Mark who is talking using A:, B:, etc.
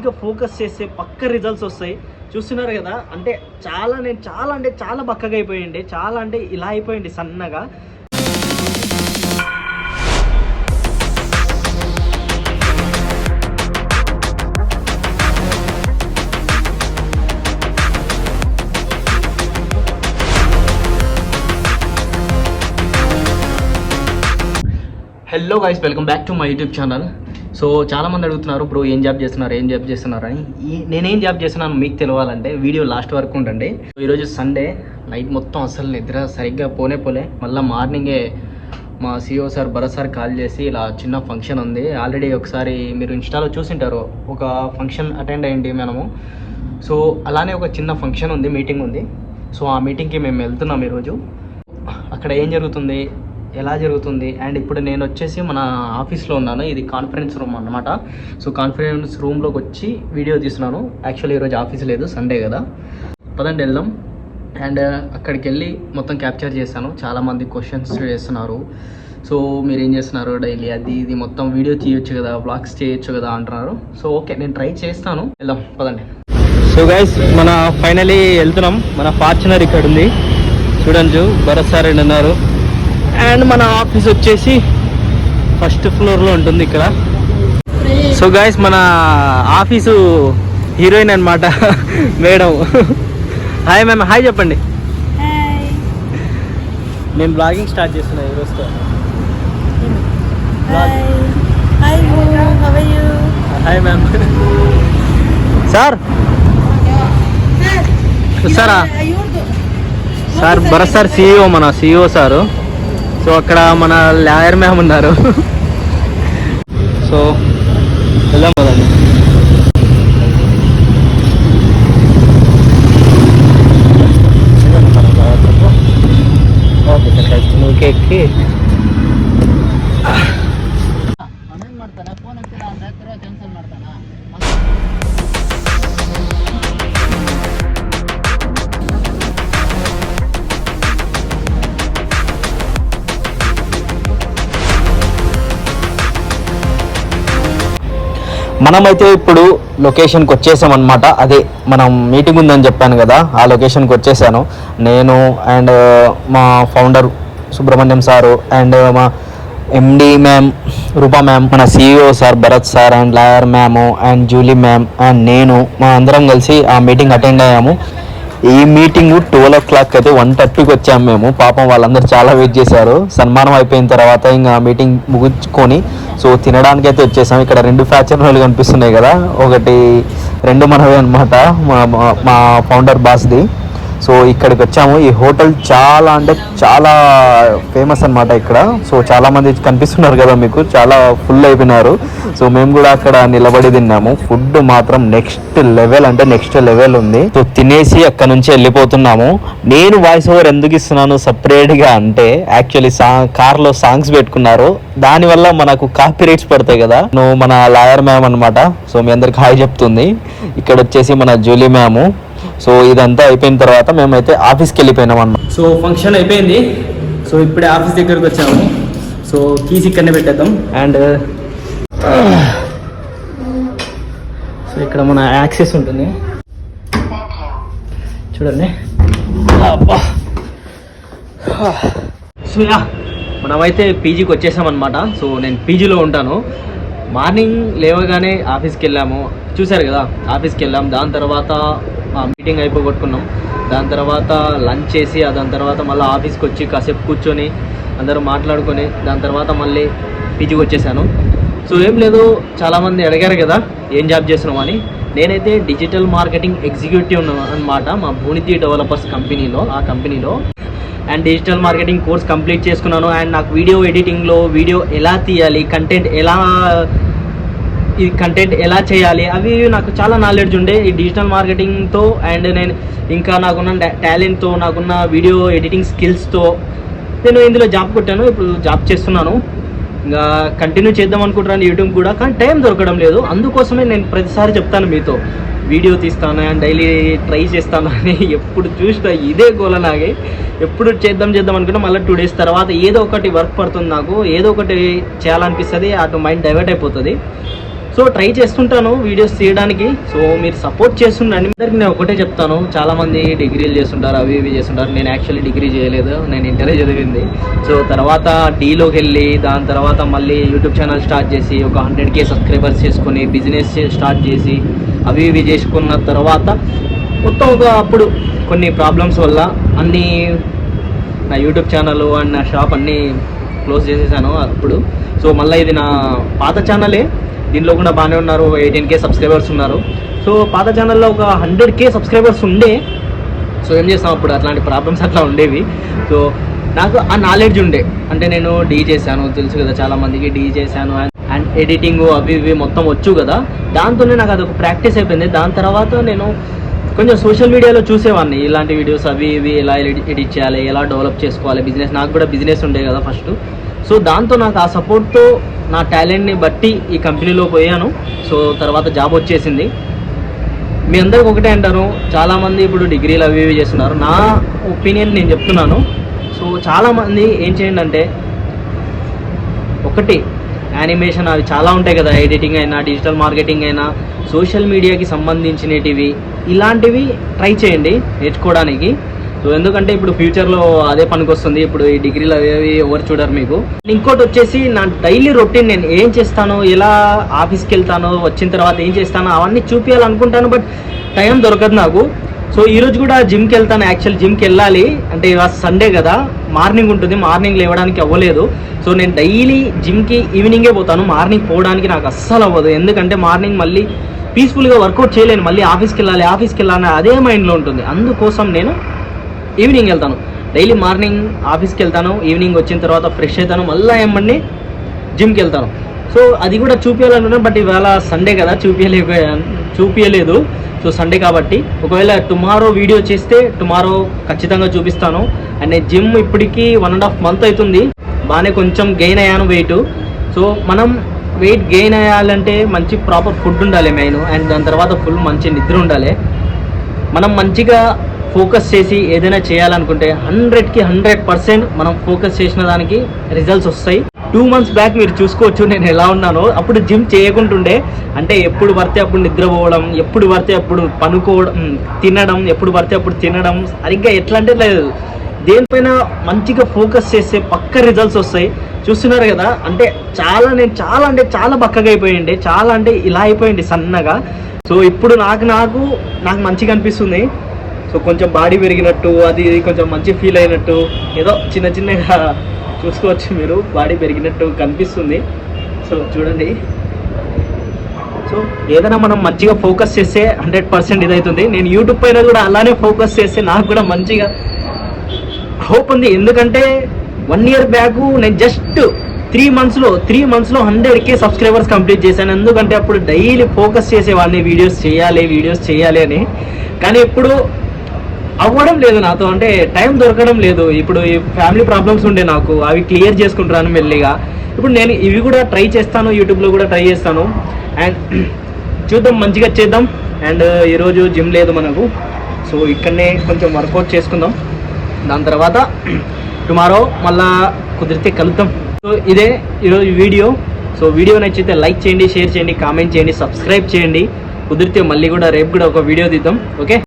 A: మంచిగా ఫోకస్ చేస్తే పక్క రిజల్ట్స్ వస్తాయి. చూస్తున్నారు కదా అంటే చాలా నేను చాలా అంటే చాలా బక్కగా అయిపోయింది చాలా అంటే ఇలా అయిపోయింది సన్నగా. Hello guys welcome back to my YouTube channel so చాలామంది అడుగుతున్నారు బ్రో ఏం జాబ్ చేస్తున్నారు ఏం జాబ్ చేస్తున్నారు? అని. ఈ నేనేం జాబ్ చేస్తున్నాను మీకు తెలియాలంటే వీడియో లాస్ట్ వరకు ఉండండి. సో ఈరోజు సండే నైట్ మొత్తం అసలు నిద్ర సరిగ్గా పోనే పోలే. మళ్ళీ మార్నింగే మా CO sir Bharat sir call చేసి ఇలా చిన్న ఫంక్షన్ ఉంది. ఆల్రెడీ ఒకసారి మీరు ఇన్స్టాలో చూసింటారు ఒక ఫంక్షన్ అటెండ్ అయ్యింది మనము. సో అలానే ఒక చిన్న ఫంక్షన్ ఉంది మీటింగ్ ఉంది. సో ఆ మీటింగ్కి మేము వెళ్తున్నాం ఈరోజు. అక్కడ ఏం జరుగుతుంది? ఎలా జరుగుతుంది? అండ్ ఇప్పుడు నేను వచ్చేసి మన ఆఫీస్లో ఉన్నాను. ఇది కాన్ఫరెన్స్ రూమ్ అన్నమాట. సో కాన్ఫరెన్స్ రూమ్లోకి వచ్చి వీడియో తీస్తున్నాను. యాక్చువల్లీ ఈరోజు ఆఫీస్ లేదు సండే కదా. పదండి వెళ్దాం. అండ్ అక్కడికి వెళ్ళి మొత్తం క్యాప్చర్ చేశాను. చాలామంది క్వశ్చన్స్ చేస్తున్నారు. సో మీరు ఏం చేస్తున్నారు డైలీ? అది ఇది మొత్తం వీడియో తీయొచ్చు కదా బ్లాగ్స్ చేయొచ్చు కదా అంటున్నారు. సో ఓకే నేను ట్రై చేస్తాను. వెళ్దాం పదండి. సో గైస్ మన ఫైనలీ వెళ్తున్నాం. మన ఫార్చునర్ ఇక్కడ ఉంది చూడండి భరత్ సార్ ఉన్నారు అండ్ మన ఆఫీస్ వచ్చేసి ఫస్ట్ ఫ్లోర్లో ఉంటుంది ఇక్కడ. సో గాయస్ మన ఆఫీసు హీరోయిన్ అనమాట మేడం. హాయ్ మ్యామ్ హాయ్ చెప్పండి. నేను బ్లాగింగ్ స్టార్ట్ చేస్తున్నా ఈరోజుతో
B: హాయ్.
A: మ్యామ్. సార్. సారా సార్? భరత్ సార్ సిఇఓ మన సిఇఓ సారు. సో అక్కడ మన లాయర్ మ్యామ్ ఉన్నారు. సో వెళ్దాం కదండి ఓకే సార్ ఓకే ఎక్కి మనమైతే ఇప్పుడు లొకేషన్కి వచ్చేసాం అనమాట అదే మనం మీటింగ్ ఉందని చెప్పాను కదా ఆ లొకేషన్కి వచ్చేసాను. నేను అండ్ uh, మా founder Subrahmanyam sir and uh, మా ఎండి మ్యామ్ రూపా మ్యామ్ మన CEO sir Bharat sir and lawyer ma'am and Julie ma'am and నేను మా అందరం కలిసి ఆ మీటింగ్ అటెండ్ అయ్యాము. ఈ మీటింగ్ ట్వెల్వ్ ఓ క్లాక్ అయితే వన్ థర్టీకి వచ్చాము మేము. పాపం వాళ్ళందరూ చాలా వెయిట్ చేశారు. సన్మానం అయిపోయిన తర్వాత ఇంకా మీటింగ్ ముగించుకొని సో తినడానికి అయితే వచ్చేసాం. ఇక్కడ రెండు ఫ్యాచర్లు కనిపిస్తున్నాయి కదా. ఒకటి రెండు మనవి అనమాట మా- మా ఫౌండర్ బాస్ది. సో ఇక్కడికి వచ్చాము. ఈ హోటల్ చాలా అంటే చాలా ఫేమస్ అన్నమాట ఇక్కడ. సో చాలా మంది కనిపిస్తున్నారు కదా మీకు. చాలా ఫుల్ అయిపోయినారు. సో మేము కూడా అక్కడ నిలబడి తిన్నాము. ఫుడ్ మాత్రం నెక్స్ట్ లెవెల్ అంటే నెక్స్ట్ లెవెల్ ఉంది. సో తినేసి అక్కడ నుంచి వెళ్ళిపోతున్నాము. నేను వాయిస్ ఓవర్ ఎందుకు ఇస్తున్నాను సపరేట్గా అంటే యాక్చువల్లీ సాంగ్ కార్లో సాంగ్స్ పెట్టుకున్నారు. దానివల్ల మనకు కాపీ రేట్స్ పడతాయి కదా. నువ్వు మన లాయర్ మ్యామ్ అనమాట సో మీ అందరికి హాయ్ చెప్తుంది. ఇక్కడ వచ్చేసి మన జూలీ మ్యాము సో ఇదంతా అయిపోయిన తర్వాత మేమైతే ఆఫీస్కి వెళ్ళిపోయినాం అన్నమాట. సో ఫంక్షన్ అయిపోయింది. సో ఇప్పుడే ఆఫీస్ దగ్గరకు వచ్చాము. సో కీస్ ఇక్కడనే పెట్టేద్దాం. అండ్ uh, సో ఇక్కడ మన యాక్సెస్ ఉంటుంది. చూడండి. అబ్బా. సో యా మనమైతే పీజీకి వచ్చేసామన్నమాట సో నేను పీజీలో ఉంటాను. మార్నింగ్ లేవగానే ఆఫీస్కి వెళ్ళాము. చూశారు కదా ఆఫీస్కి వెళ్ళాం. దాని తర్వాత మీటింగ్ అయిపోగొట్టుకున్నాం. దాని తర్వాత లంచ్ చేసి దాని తర్వాత మళ్ళీ ఆఫీస్కి వచ్చి కాసేపు కూర్చొని అందరూ మాట్లాడుకొని దాని తర్వాత మళ్ళీ పీజీకి వచ్చేసాను. సో ఏం లేదు చాలామంది అడిగారు కదా ఏం జాబ్ చేస్తున్నావు అని. నేనైతే డిజిటల్ మార్కెటింగ్ ఎగ్జిక్యూటివ్ అన్నమాట మా భూనితి డెవలపర్స్ కంపెనీలో ఆ కంపెనీలో. And digital marketing course complete చేసుకున్నాను. అండ్ నాకు వీడియో ఎడిటింగ్లో వీడియో ఎలా తీయాలి కంటెంట్ ఎలా ఈ కంటెంట్ ఎలా చేయాలి అవి నాకు చాలా నాలెడ్జ్ ఉండే ఈ డిజిటల్ మార్కెటింగ్తో అండ్ నేను ఇంకా నాకున్న టాలెంట్తో నాకున్న వీడియో ఎడిటింగ్ స్కిల్స్తో నేను ఇందులో జాబ్ కొట్టాను ఇప్పుడు జాబ్ చేస్తున్నాను. ఇంకా కంటిన్యూ చేద్దాం అనుకుంటున్నాను యూట్యూబ్ కూడా కానీ టైం దొరకడం లేదు. అందుకోసమే నేను ప్రతిసారి చెప్తాను మీతో వీడియో తీస్తాను అండ్ డైలీ ట్రై చేస్తాను అని ఎప్పుడు చూసినా ఇదే గోల నాగే. ఎప్పుడు చేద్దాం చేద్దాం అనుకున్నా మళ్ళీ టూ డేస్ తర్వాత ఏదో ఒకటి వర్క్ పడుతుంది నాకు ఏదో ఒకటి చేయాలనిపిస్తుంది అటు మైండ్ డైవర్ట్ అయిపోతుంది. సో ట్రై చేస్తుంటాను వీడియోస్ తీయడానికి. సో మీరు సపోర్ట్ చేస్తుండండి అందరికి నేను ఒకటే చెప్తాను. చాలామంది డిగ్రీలు చేస్తుంటారు అవి ఇవి చేస్తుంటారు. నేను యాక్చువల్లీ డిగ్రీ చేయలేదు నేను ఇంటరే చదివింది. సో తర్వాత డీలోకి వెళ్ళి దాని తర్వాత మళ్ళీ యూట్యూబ్ ఛానల్ స్టార్ట్ చేసి ఒక హండ్రెడ్ కే సబ్స్క్రైబర్స్ చేసుకొని బిజినెస్ స్టార్ట్ చేసి అవి ఇవి చేసుకున్న తర్వాత మొత్తం ఒక అప్పుడు కొన్ని ప్రాబ్లమ్స్ వల్ల అన్నీ నా యూట్యూబ్ ఛానల్ అండ్ నా షాప్ అన్నీ క్లోజ్ చేసేసాను అప్పుడు. సో మళ్ళీ ఇది నా పాత ఛానలే దీనిలో కూడా బాగానే ఉన్నారు. ఎయిటీన్ కే సబ్స్క్రైబర్స్ ఉన్నారు. సో పాత ఛానల్లో ఒక హండ్రెడ్ కే సబ్స్క్రైబర్స్ ఉండే. సో ఏం చేస్తాం అప్పుడు? అట్లాంటి ప్రాబ్లమ్స్ అట్లా ఉండేవి. సో నాకు ఆ నాలెడ్జ్ ఉండే. అంటే నేను డీ చేశాను. తెలుసు కదా చాలా మందికి డీ చేశాను. అండ్ ఎడిటింగ్ అవి ఇవి మొత్తం వచ్చు కదా. దాంతోనే నాకు అదొక ప్రాక్టీస్ అయిపోయింది. దాని తర్వాత నేను కొంచెం సోషల్ మీడియాలో చూసేవాడిని ఇలాంటి వీడియోస్ అవి ఇవి ఎలా ఎడిట్ చేయాలి? ఎలా డెవలప్ చేసుకోవాలి? బిజినెస్ నాకు కూడా బిజినెస్ ఉండే కదా ఫస్ట్ సో దాంతో నాకు ఆ సపోర్ట్తో నా టాలెంట్ని బట్టి ఈ కంపెనీలో పోయాను. సో తర్వాత జాబ్ వచ్చేసింది. మీ అందరికి ఒకటే అంటాను చాలామంది ఇప్పుడు డిగ్రీలు అవి ఇవి చేస్తున్నారు. నా ఒపీనియన్ నేను చెప్తున్నాను. సో చాలామంది ఏం చేయండి అంటే ఒకటి యానిమేషన్ అవి చాలా ఉంటాయి కదా ఎడిటింగ్ అయినా డిజిటల్ మార్కెటింగ్ అయినా సోషల్ మీడియాకి సంబంధించినటివి ఇలాంటివి ట్రై చేయండి నేర్చుకోవడానికి. సో ఎందుకంటే ఇప్పుడు ఫ్యూచర్లో అదే పనికి వస్తుంది ఇప్పుడు ఈ డిగ్రీలు అవి ఎవరు చూడరు మీకు. ఇంకోటి వచ్చేసి నా డైలీ రొటీన్ నేను ఏం చేస్తాను ఎలా ఆఫీస్కి వెళ్తాను వచ్చిన తర్వాత ఏం చేస్తాను అవన్నీ చూపించాలనుకుంటాను బట్ టైం దొరకదు నాకు. సో ఈరోజు కూడా జిమ్కి వెళ్తాను. యాక్చువల్ జిమ్కి వెళ్ళాలి. అంటే ఇవాళ సండే కదా. మార్నింగ్ ఉంటుంది. మార్నింగ్ లేవడానికి అవ్వలేదు. సో నేను డైలీ జిమ్కి ఈవినింగే పోతాను. మార్నింగ్ పోవడానికి నాకు అస్సలు అవ్వదు. ఎందుకంటే మార్నింగ్ మళ్ళీ పీస్ఫుల్గా వర్కౌట్ చేయలేను. మళ్ళీ ఆఫీస్కి వెళ్ళాలి ఆఫీస్కి వెళ్ళాలని అదే మైండ్లో ఉంటుంది. అందుకోసం నేను ఈవినింగ్ వెళ్తాను. డైలీ మార్నింగ్ ఆఫీస్కి వెళ్తాను. ఈవినింగ్ వచ్చిన తర్వాత ఫ్రెష్ అవుతాను మళ్ళీ ఏమండి జిమ్కి వెళ్తాను. సో అది కూడా చూపించాలనుకున్నాను బట్ ఇవాళ సండే కదా చూపించలే చూపించలేదు సో సండే కాబట్టి ఒకవేళ టుమారో వీడియో చేస్తే టుమారో ఖచ్చితంగా చూపిస్తాను. అండ్ జిమ్ ఇప్పటికీ వన్ అండ్ హాఫ్ మంత్ అవుతుంది. బాగానే కొంచెం గెయిన్ అయ్యాను వెయిట్ సో మనం వెయిట్ గెయిన్ అయ్యాలంటే మంచి ప్రాపర్ ఫుడ్ ఉండాలి మెయిన్ అండ్ దాని తర్వాత ఫుల్ మంచి నిద్ర ఉండాలి. మనం మంచిగా ఫోకస్ చేసి ఏదైనా చేయాలనుకుంటే హండ్రెడ్కి హండ్రెడ్ పర్సెంట్ మనం ఫోకస్ చేసిన దానికి రిజల్ట్స్ వస్తాయి. టూ మంత్స్ బ్యాక్ మీరు చూసుకోవచ్చు నేను ఎలా ఉన్నానో. అప్పుడు జిమ్ చేయకుంటుండే. అంటే ఎప్పుడు పడితే అప్పుడు నిద్రపోవడం ఎప్పుడు పడితే అప్పుడు పనుకోవడం తినడం ఎప్పుడు పడితే అప్పుడు తినడం సరిగ్గా ఎట్లా అంటే లేదు. దేనిపైన మంచిగా ఫోకస్ చేస్తే పక్క రిజల్ట్స్ వస్తాయి. చూస్తున్నారు కదా అంటే చాలా నేను చాలా అంటే చాలా బక్కగా అయిపోయింది చాలా అంటే ఇలా అయిపోయింది సన్నగా. సో ఇప్పుడు నాకు నాకు నాకు మంచిగా అనిపిస్తుంది. సో కొంచెం బాడీ పెరిగినట్టు అది ఇది కొంచెం మంచి ఫీల్ అయినట్టు ఏదో చిన్న చిన్నగా చూసుకోవచ్చు మీరు బాడీ పెరిగినట్టు కనిపిస్తుంది. సో చూడండి. సో ఏదైనా మనం మంచిగా ఫోకస్ చేస్తే హండ్రెడ్ పర్సెంట్ ఇదవుతుంది నేను యూట్యూబ్ పైన కూడా అలానే ఫోకస్ చేస్తే నాకు కూడా మంచిగా హోప్ ఉంది. ఎందుకంటే వన్ ఇయర్ బ్యాక్ నేను జస్ట్ త్రీ మంత్స్లో త్రీ మంత్స్లో హండ్రెడ్ కే సబ్స్క్రైబర్స్ కంప్లీట్ చేశాను. ఎందుకంటే అప్పుడు డైలీ ఫోకస్ చేసేవాడిని. వీడియోస్ చేయాలి వీడియోస్ చేయాలి అని. కానీ ఇప్పుడు అవ్వడం లేదు నాతో. అంటే టైం దొరకడం లేదు. ఇప్పుడు ఈ ఫ్యామిలీ ప్రాబ్లమ్స్ ఉండే నాకు. అవి క్లియర్ చేసుకుంటున్నాను మెల్లిగా. ఇప్పుడు నేను ఇవి కూడా ట్రై చేస్తాను. యూట్యూబ్లో కూడా ట్రై చేస్తాను. అండ్ చూద్దాం మంచిగా చేద్దాం. అండ్ ఈరోజు జిమ్ లేదు మనకు. సో ఇక్కడనే కొంచెం వర్కౌట్ చేసుకుందాం. దాని తర్వాత టుమారో మళ్ళా కుదిరితే కలుద్దాం. సో ఇదే ఈరోజు వీడియో. సో వీడియో నచ్చితే లైక్ చేయండి షేర్ చేయండి కామెంట్ చేయండి సబ్స్క్రైబ్ చేయండి. కుదిరితే మళ్ళీ కూడా రేపు కూడా ఒక వీడియో తీద్దాం. ఓకే?